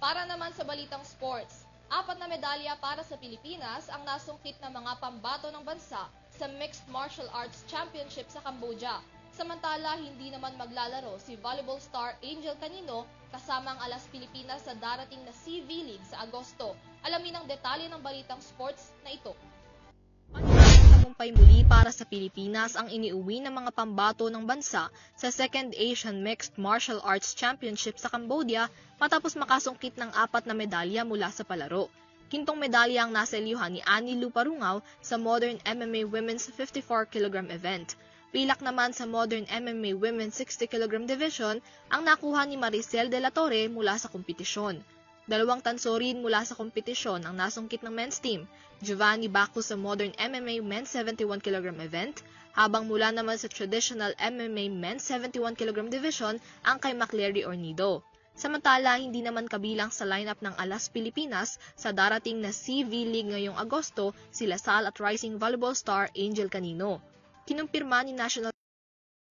Para naman sa balitang sports, apat na medalya para sa Pilipinas ang nasungkit ng mga pambato ng bansa sa Mixed Martial Arts Championship sa Cambodia. Samantala, hindi naman maglalaro si volleyball star Angel Canino kasama ang Alas Pilipinas sa darating na CV League sa Agosto. Alamin ang detalye ng balitang sports na ito. Tagumpay muli para sa Pilipinas ang iniuwi ng mga pambato ng bansa sa Second Asian Mixed Martial Arts Championship sa Cambodia matapos makasungkit ng apat na medalya mula sa palaro. Kintong medalya ang nasa ni Annie Luparungaw sa Modern MMA Women's 54 kg event. Pilak naman sa Modern MMA Women's 60 kg division ang nakuha ni Maricel De La Torre mula sa kompetisyon. Dalawang tanso rin mula sa kompetisyon ang nasungkit ng men's team, Giovanni Bacchus sa Modern MMA Men's 71 kg event, habang mula naman sa Traditional MMA Men's 71 kg division ang kay McLeary Ornido. Samantala, hindi naman kabilang sa lineup ng Alas Pilipinas sa darating na CV League ngayong Agosto sila Sal at rising volleyball star Angel Canino. Kinumpirma ni National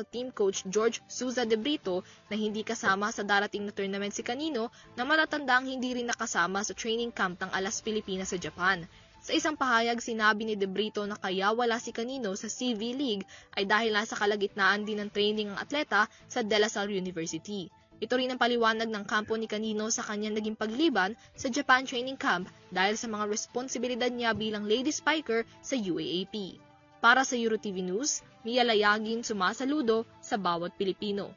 team coach George Souza de Brito na hindi kasama sa darating na tournament si Canino na matatandang hindi rin nakasama sa training camp ng Alas Pilipinas sa Japan. Sa isang pahayag, sinabi ni De Brito na kaya wala si Canino sa CV League ay dahil nasa kalagitnaan din ng training ang atleta sa De La Salle University. Ito rin ang paliwanag ng kampo ni Canino sa kanyang naging pagliban sa Japan Training Camp dahil sa mga responsibilidad niya bilang lady spiker sa UAAP. Para sa EuroTV News, Mia Layagin sumasaludo sa bawat Pilipino.